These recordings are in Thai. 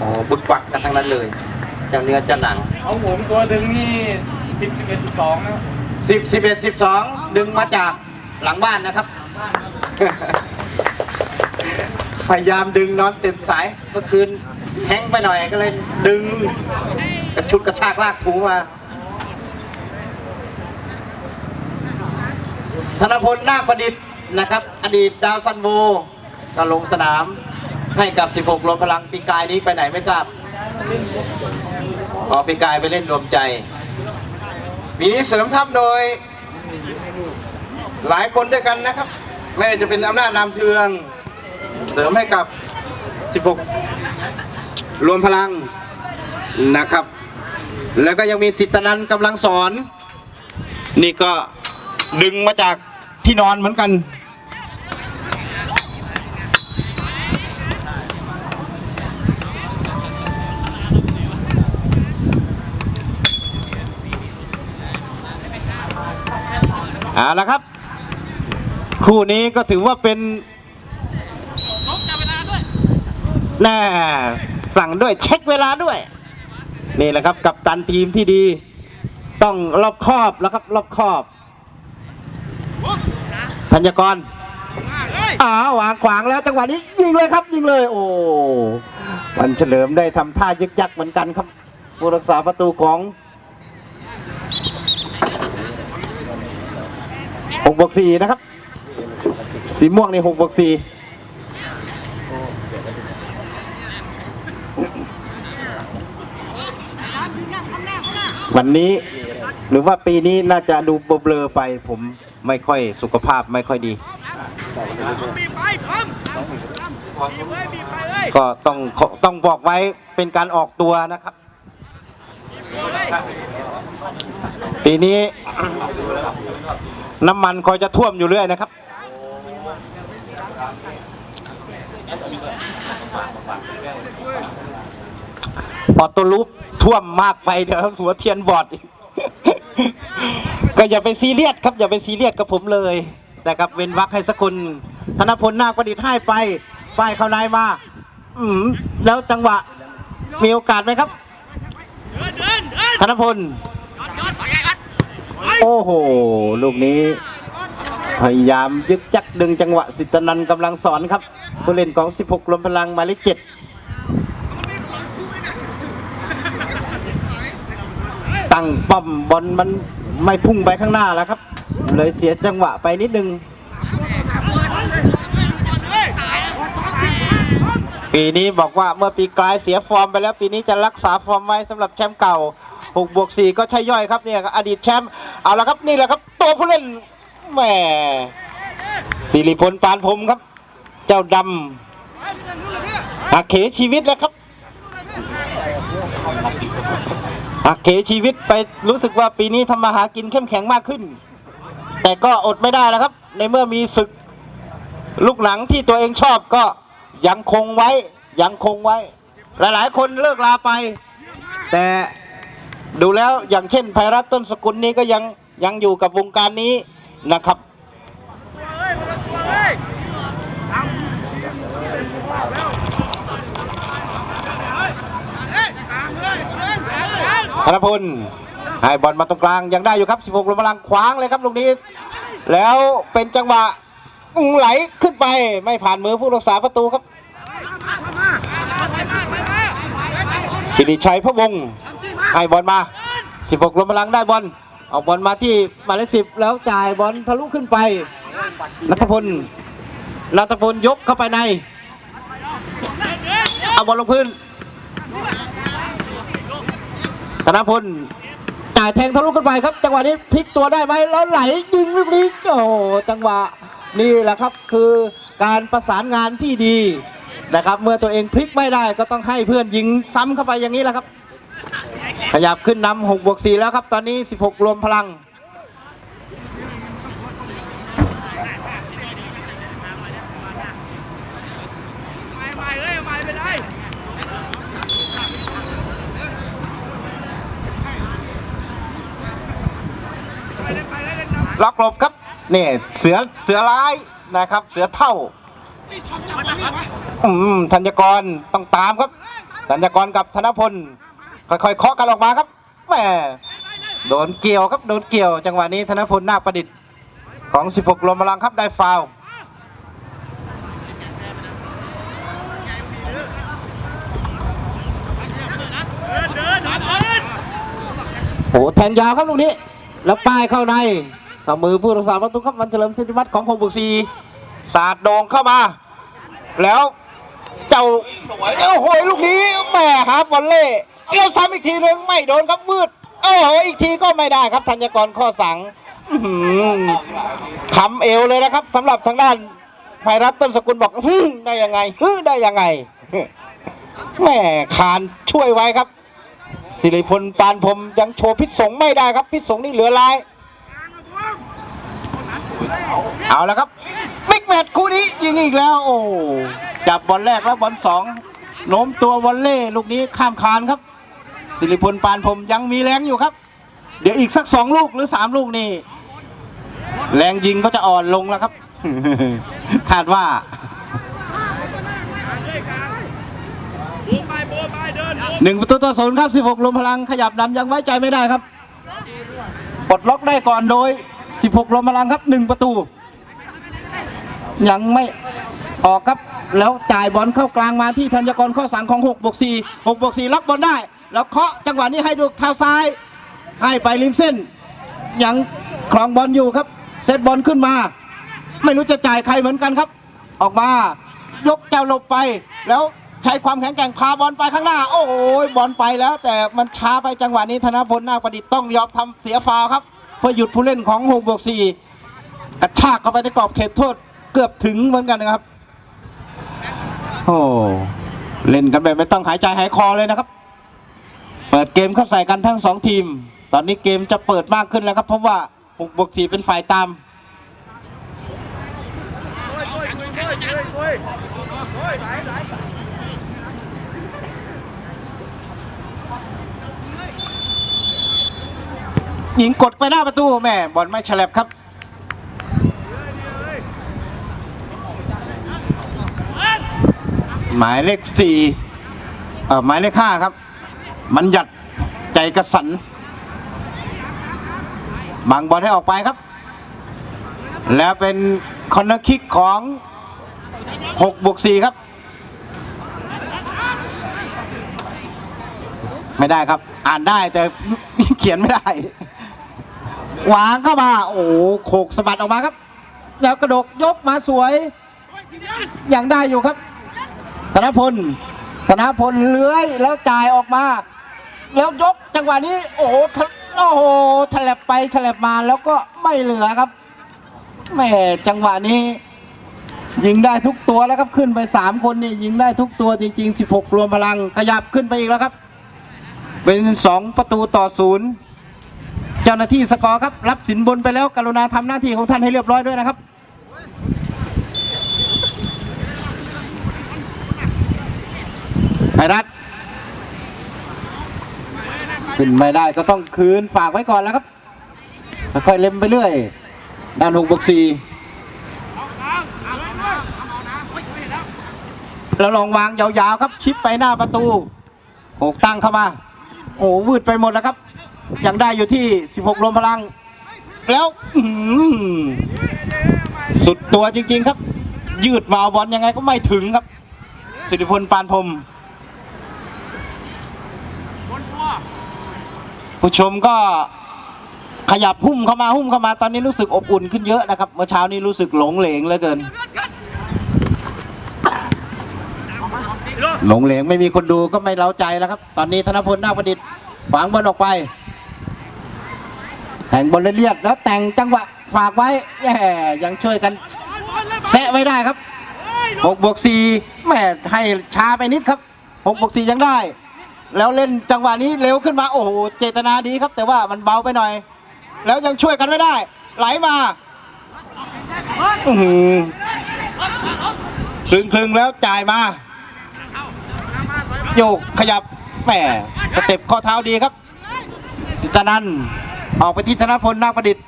โอ้บุญกวักกันทั้งนั้นเลยเจ้าเนื้อเจ้าหนังเอาผมตัวดึงนี่สิบสิบเอ็ดสิบสองนะสิบสิบเอ็ดสิบสองดึงมาจากหลังบ้านนะครับพยายามดึงนอนเต็มสายเมื่อคืนแห้งไปหน่อยก็เลยดึงกระชุดกระชากลากถูมา ธนพลนาคประดิษฐ์นะครับ อดีตดาวซันโวก็ลงสนาม ให้กับ 16 รวมพลังปีกายนี้ไปไหนไม่ทราบอ๋อปีกายไปเล่นรวมใจ ปีนี้เสริมทัพโดย หลายคนด้วยกันนะครับไม่จะเป็นอำนาจนามเทือง เสริมให้กับ 16 รวมพลังนะครับ แล้วก็ยังมีสิทธนันกำลังสอน นี่ก็ดึงมาจากที่นอนเหมือนกัน เอาละครับ คู่นี้ก็ถือว่าเป็นแน่สั่งด้วยเช็คเวลาด้วย นี่แหละครับ กับตันทีมที่ดี ต้องรอบคอบแล้วครับรอบคอบธัญกรอ้าววางขวางแล้วจังหวะนี้ยิงเลยครับยิงเลย โอ้วันเฉลิมได้ทำท่ายึกยักเหมือนกันครับผู้รักษาประตูของ กบวกสี่นะครับ สีม่วงในหกบวกสี่วันนี้หรือว่าปีนี้น่าจะดูเบลอไปผมไม่ค่อยสุขภาพไม่ค่อยดี ก็ต้องต้องบอกไว้เป็นการออกตัวนะครับ ปีนี้น้ำมันคอยจะท่วมอยู่เรื่อยนะครับออโต้ลูปท่วมมากไปเดี๋ยวหัวเทียนบอดอีก ก็อย่าไปซีเรียสครับ อย่าไปซีเรียสกับผมเลยนะครับเว้นวักให้สักคนธนพลนาคประดิษฐ์ให้ไปป้ายเข้าในมา อืมแล้วจังหวะมีโอกาสไหมครับธนพล โอ้โห ลูกนี้ พยายามยึกยักดึงจังหวะสิทธนันกำลังสอนครับ ผู้เล่นของ 16รวมพลังหมายเลขเจ็ดตั้งป้อมบอลมันไม่พุ่งไปข้างหน้าแล้วครับ เลยเสียจังหวะไปนิดนึงปีนี้บอกว่าเมื่อปีกลายเสียฟอร์มไปแล้วปีนี้จะรักษาฟอร์มไว้สำหรับแชมป์เก่า 6บวก4ก็ใช่ย่อยครับเนี่ยครับอดีตแชมป์เอาละครับนี่แหละครับตัวผู้เล่นแหมสิริพลปานพรมครับ เจ้าดำหักเขชีวิตแล้วครับหักเขชีวิตไปรู้สึกว่าปีนี้ทำมาหากินเข้มแข็งมากขึ้น แต่ก็อดไม่ได้แล้วครับ ในเมื่อมีศึกลูกหนังที่ตัวเองชอบก็ยังคงไว้ยังคงไว้ หลายๆ คนเลิกลาไป แต่ ดูแล้วอย่างเช่นไพรัตน์ต้นสกุลนี้ก็ยังยังอยู่กับวงการนี้นะครับธนพลให้บอลมาตรงกลางยังได้อยู่ครับ 16ลมพลังขวางเลยครับลูกนี้ แล้วเป็นจังหวะไหลขึ้นไปไม่ผ่านมือผู้รักษาประตูครับสิริชัยพระวงศ์ ให้บอลมา 16ลมพลังได้บอลเอาบอลมาที่หมายเลขสิบแล้วจ่ายบอลทะลุขึ้นไปนัทพลนัทพลยกเข้าไปในเอาบอลลงพื้นธนพลจ่ายแทงทะลุขึ้นไปครับ จังหวะนี้พลิกตัวได้ไหมแล้วไหลยิงลูกนี้โอ้จังหวะนี่แหละครับคือการประสานงานที่ดีนะครับ เมื่อตัวเองพลิกไม่ได้ก็ต้องให้เพื่อนยิงซ้ำเข้าไปอย่างนี้แหละครับ ขยับขึ้นนำ6บวก4แล้วครับ ตอนนี้16รวมพลังไม่ไม่เลยไม่ไปเลยล็อกหลบครับนี่เสือเสือร้ายนะครับ เสือเท่าอืมธัญกรต้องตามครับสัญกรกับธนพล ค่อยๆเคาะกันออกมาครับแหมโดนเกี่ยวครับโดนเกี่ยว จังหวะนี้ธนพลนาคประดิษฐ์ของ 16รวมพลังครับได้ฟาวเดินเดินเดินเดินโอ้แทงยาวครับลูกนี้ แล้วป้ายเข้าในเข้ามือผู้รักษาประตูครับวันเฉลิมสิทธิวัฒน์ของคงบุกซีสาดโดงเข้ามา แล้วเจ้าโอ้โหลูกนี้แหม่หาบอลเล่ เลี้ยวซ้ำอีกทีหนึ่งไม่โดนครับวืดโอ้โหอีกทีก็ไม่ได้ครับธัญกรข้อสังคำเอวเลยนะครับสำหรับทางด้านไพรัตน์ต้นสกุลบอกฮึได้ยังไงฮึได้ยังไงแม่คานช่วยไว้ครับ สิริพลปานพรมยังโชว์พิษสงไม่ได้ครับ พิษสงนี่เหลือลายเอาแล้วครับบิ๊กแมตช์คู่นี้ยิงอีกแล้ว โอ้จับบอลแรกแล้วบอลสองโน้มตัววอลเล่ลูกนี้ข้ามคานครับ สิริพลปานพรมยังมีแรงอยู่ครับ เดี๋ยวอีกสักสองลูกหรือสามลูกนี่ แรงยิงก็จะอ่อนลงแล้วครับ คาดว่าหนึ่งประตูต่อศูนย์ครับ16ลมพลังขยับนำยังไว้ใจไม่ได้ครับปลดล็อกได้ก่อนโดย 16 ลมพลังครับ 1 ประตู ยังไม่ออกครับ แล้วจ่ายบอลเข้ากลางมาที่ธัญกรข้อสังของ 6 บวก 4 6 บวก 4 ล็อกบอลได้ แล้วเคาะจังหวะนี้ให้ดูเท้าซ้าย ให้ไปริมเส้น ยังครองบอลอยู่ครับ เซตบอลขึ้นมา ไม่รู้จะจ่ายใครเหมือนกันครับ ออกมายกเจ้าหลบไป แล้วใช้ความแข็งแกร่งพาบอลไปข้างหน้า โอ้โหบอลไปแล้ว แต่มันช้าไปจังหวะนี้ธนพลนาประดิษฐ์ต้องยอมทำเสียฟาวครับ เพื่อหยุดผู้เล่นของ6บวก4กระชากเข้าไปในกรอบเขตโทษเกือบถึงเหมือนกันนะครับ โอ้เล่นกันแบบไม่ต้องหายใจหายคอเลยนะครับ เปิดเกมเข้าใส่กันทั้งสองทีม ตอนนี้เกมจะเปิดมากขึ้นแล้วครับ เพราะว่า6บวก4เป็นฝ่ายตามหญิงกดไปหน้าประตูแม่บอลไม่ฉลับครับหมายเลขสี่เอ่อหมายเลขห้าครับ มันหยัดใจกระสันบังบอลให้ออกไปครับ แล้วเป็นคอนเนอร์คิกของ6บวก4ครับ ไม่ได้ครับ อ่านได้แต่เขียนไม่ได้ วางเข้ามา โอ้โหโขกสะบัดออกมาครับ แล้วกระดกยกมาสวยยังได้อยู่ครับธนพลธนพลเลื้อยแล้วจ่ายออกมา แล้วยกจังหวะนี้ โอ้โหโอ้โหฉลับไปฉลับมาแล้วก็ไม่เหลือครับแม่จังหวะนี้ ยิงได้ทุกตัวแล้วครับขึ้นไปสามคนนี่ยิงได้ทุกตัวจริง ๆ 16 รวมพลังขยับขึ้นไปอีกแล้วครับ เป็นสองประตูต่อศูนย์เจ้าหน้าที่สกอร์ครับ รับสินบนไปแล้วกรุณาทำหน้าที่ของท่านให้เรียบร้อยด้วยนะครับไพรัต ไม่ได้ก็ต้องคืนฝากไว้ก่อนแล้วครับค่อยเล็มไปเรื่อยด้านหกบวกสี่แล้วลองวางยาวๆครับชิปไปหน้าประตูโขกตั้งเข้ามา โอ้วืดไปหมดแล้วครับ ยังได้อยู่ที่ 16ลมพลัง แล้วสุดตัวจริงๆครับ ยืดมาเอาบอลยังไงก็ไม่ถึงครับสิริพลปานพรม ผู้ชมก็ขยับหุ้มเข้ามาหุ้มเข้ามาตอนนี้รู้สึกอบอุ่นขึ้นเยอะนะครับ เมื่อเช้านี้รู้สึกหลงเหลงเหลือเกิน หลงเหลงไม่มีคนดูก็ไม่เล้าใจแล้วครับ ตอนนี้ธนพลนาคประดิษฐ์ขวางบอลออกไปแต่งบอลเลียดแล้วแต่งจังหวะฝากไว้แหมยังช่วยกันแซะไว้ได้ครับหกบวกสี่แหมให้ช้าไปนิดครับหกบวกสี่ยังได้ แล้วเล่นจังหวะนี้เร็วขึ้นมาโอ้โหเจตนาดีครับ แต่ว่ามันเบาไปหน่อย แล้วยังช่วยกันไม่ได้ ไหลมาอื้อหือคลึงคลึงแล้วจ่ายมาโยกขยับแหมสเต็ปข้อเท้าดีครับสิตานันออกไปที่ธนพลนาคประดิษฐ์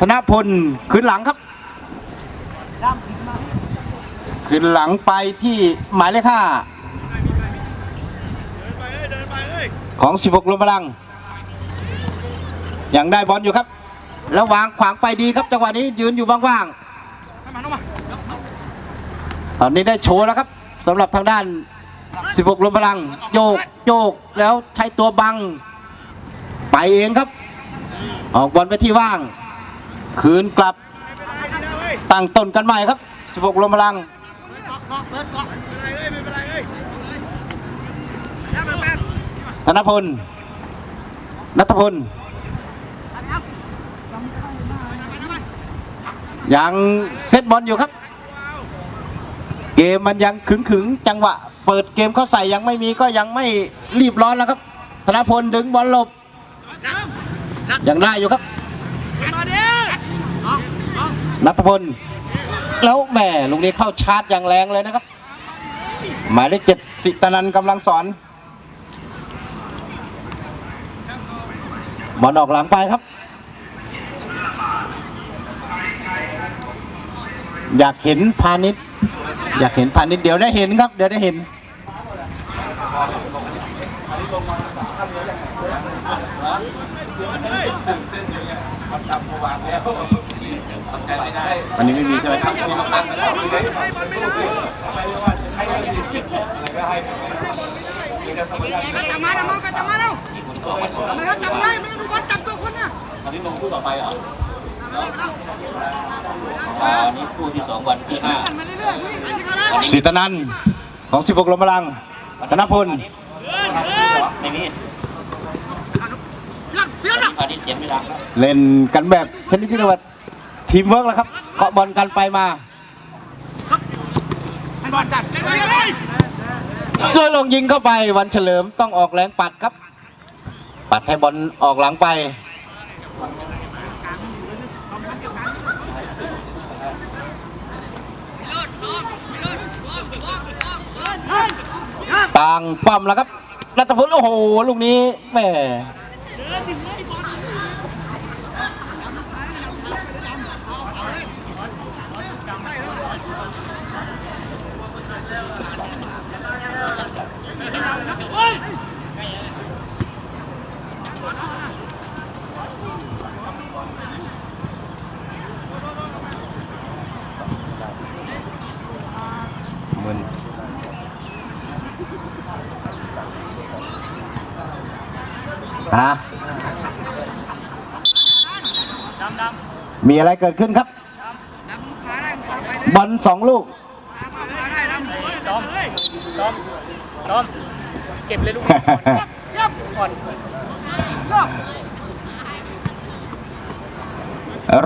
ธนพลขึ้นหลังครับ ขึ้นหลังไปที่หมายเลขห้า ของ 16ลมพลังยังได้บอลอยู่ครับ แล้ววางขวางไปดีครับจังหวะนี้ยืนอยู่ว่างเข้ามาเข้ามาๆตอนนี้ได้โชว์แล้วครับสำหรับทางด้าน 16ลมพลัง โยกโยกแล้วใช้ตัวบัง ไปเองครับ ออกบอลไปที่ว่าง คืนกลับไม่เป็นไรไม่เป็นไรเฮ้ยตั้งต้นกันใหม่ครับ 16ลมพลัง นพลนัทพล ยังเซตบอลอยู่ครับ เกมมันยังขึงขึงๆจังหวะ เปิดเกมเข้าใส่ยังไม่มีก็ยังไม่รีบร้อนแล้วครับธนพลดึงบอลหลบ ยังได้อยู่ครับนัทพล แล้วแหม่ลูกนี้เข้าชาร์จอย่างแรงเลยนะครับ หมายเลขเจ็ดสิตนันกำลังสอน บอลออกหลังไปครับ อยากเห็นพาณิชย์อยากเห็นพาณิชย์เดี๋ยวได้เห็นครับ เดี๋ยวได้เห็นอันนี้ไม่มีใช่ไหมครับไม่ได้จับมาจับมาจับมาแล้วทำไมเขาจับได้ไม่รู้ว่าจับตัวคนน่ะ อันนี้ ลงคู่ต่อไปเหรออ๋อนี่คู่ที่สองวันที่ห้ามาเรื่อยๆวิ่งไปที่เขาแล้วสิตนันของ 16ลมพลังธนพลไม่มีเปรี้ยวหนักพาณิชย์เจ็บไม่ดังครับเล่นกันแบบชนิดที่เรียกว่าทีมเวิร์กแล้วครับเคาะบอลกันไปมาให้บอลจัดเล่นไปเลยช่วยลงยิงเข้าไปวันเฉลิมต้องออกแรงปัดครับ ปัดให้บอลออกหลังไป ต่างปั้มแล้วครับนัทพลโอ้โห ลูกนี้แม่ ฮะมีอะไรเกิดขึ้นครับ บอลสองลูกจอมจอมจอมเก็บเลยลูกยับก่อน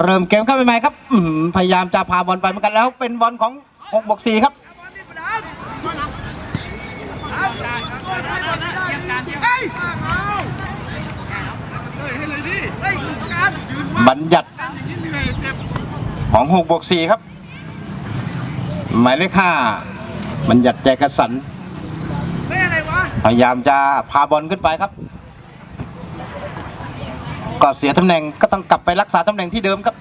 เริ่มเกมเข้าไปใหม่ครับพยายามจะพาบอลไปเหมือนกันแล้วเป็นบอลของ6บวก4ครับเบัญญัติอย่างนี้เหนื่อยเจ็บของ6บวก4ครับ หมายเลข5บัญญัติแจกสันเฮ้ยอะไรวะพยายามจะพาบอลขึ้นไปครับ ก็เสียตำแหน่งก็ต้องกลับไปรักษาตำแหน่งที่เดิมครับ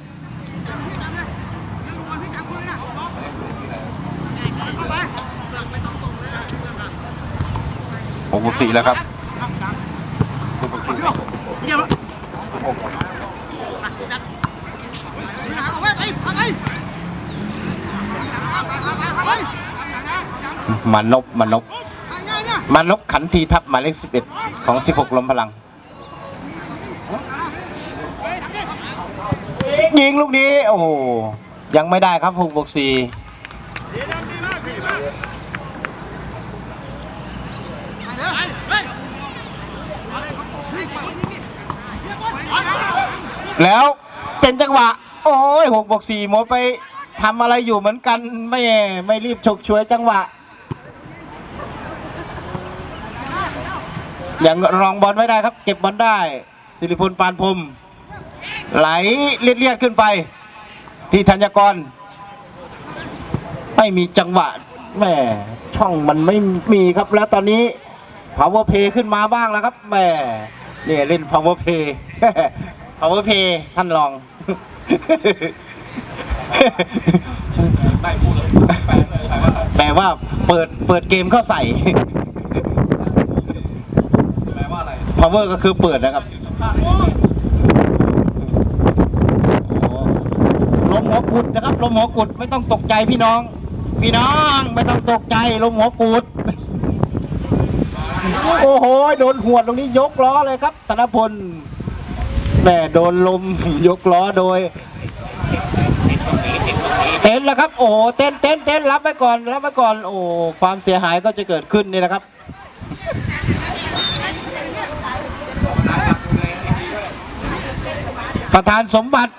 เข้าไป6บวก4แล้วครับ เยี่ยม เอาไว้ไปเอาไปเอาไป มานพมานพเอาง่ายเนี่ยมานพขันทีทัพหมายเลข11ของ16ลมพลัง ยิงลูกนี้ โอ้โห ยังไม่ได้ครับ6บวก4ดีนะดีมากดีมากแล้วเป็นจังหวะ โอ้ย6บวก4โมไปทำอะไรอยู่เหมือนกันไม่ไม่รีบฉกฉวยจังหวะ ยังรองบอลไม่ได้ครับ เก็บบอลได้สิริพลปานพรมไหลเลียดๆขึ้นไป ที่ธัญกร ไม่มีจังหวะแหม่ช่องมันไม่มีครับแล้วตอนนี้ power play ขึ้นมาบ้างแล้วครับแหม่เนี่ยเล่น power play power play ท่านลองแปลว่าเปิดเปิดเกมเข้าใส่ แปลว่า cover ก็คือเปิดนะครับลมหัวกุดนะครับลมหัวกุดไม่ต้องตกใจพี่น้อง พี่น้องไม่ต้องตกใจลมหัวกุดโอ้โหโดนหัวตรงนี้ยกล้อเลยครับธนพลแม่โดนลมยกล้อโดยเต้นแล้วครับ โอ้เต้นเต้นเต้นรับไว้ก่อนรับไว้ก่อน โอ้ความเสียหายก็จะเกิดขึ้นนี่นะครับ ประธานสมบัติ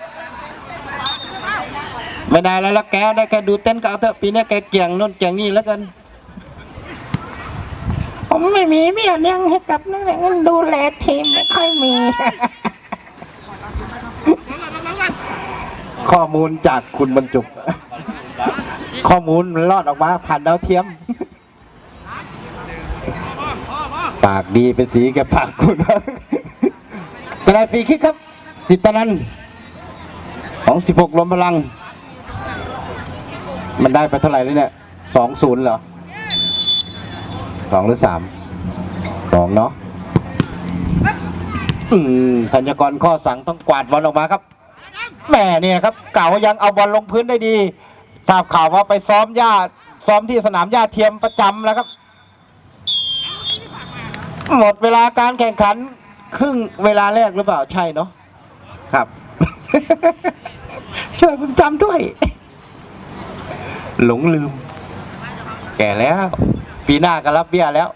ไม่ได้แล้วละแกได้แค่ดูเต้นก็เอาเถอะปีนี้แกเกี่ยงโน่นเกี่ยงนี่แล้วกัน ผมไม่มีเบี้ยเลี้ยงให้กับนักเรียนดูแลทีมไม่ค่อยมี ข้อมูลจากคุณบรรจุข้อมูลมันรอดออกมาผ่านดาวเทียม ปากดีเป็นสีแกปากคุณกระไรฟรีคิกครับ สิตนันของ 16ลมพลัง มันได้ไปเท่าไหร่เลยเนี่ยสองศูนย์เหรอสองหรือสามสองเนาะอืมธัญกรข้อสั่งต้องกวาดบอลออกมาครับแหม่เนี่ยครับ เก่ายังเอาบอลลงพื้นได้ดีทราบข่าวว่าไปซ้อมหญ้าซ้อมที่สนามหญ้าเทียมประจำแล้วครับ หมดเวลาการแข่งขัน ครึ่งเวลาแรกหรือเปล่าใช่เนาะ ครับ ช่วยผมจำด้วย หลงลืม แก่แล้ว ปีหน้าก็รับเบี้ยแล้ว